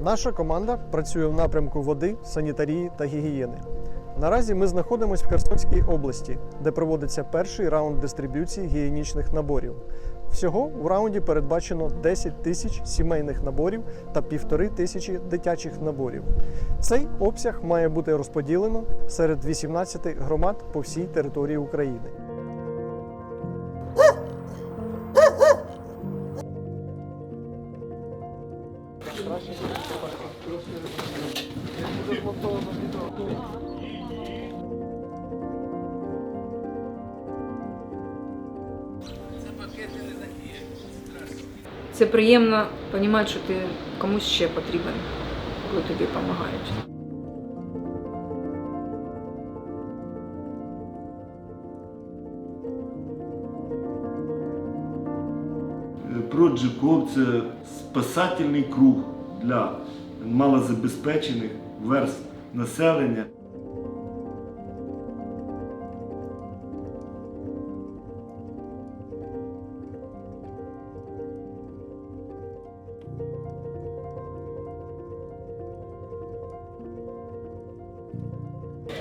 Наша команда працює в напрямку води, санітарії та гігієни. Наразі ми знаходимося в Херсонській області, де проводиться перший раунд дистриб'юції гігієнічних наборів. Всього в раунді передбачено 10 тисяч сімейних наборів та півтори тисячі дитячих наборів. Цей обсяг має бути розподілено серед 18 громад по всій території України. Це приємно розуміти, що ти комусь ще потрібен, коли тобі допомагають. Проджиков це спасательний круг для малозабезпечених верств населення.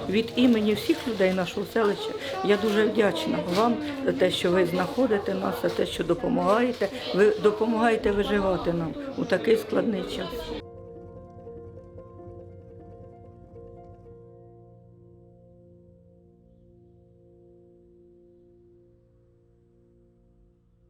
Від імені всіх людей нашого селища я дуже вдячна вам за те, що ви знаходите нас, за те, що допомагаєте. Ви допомагаєте виживати нам у такий складний час.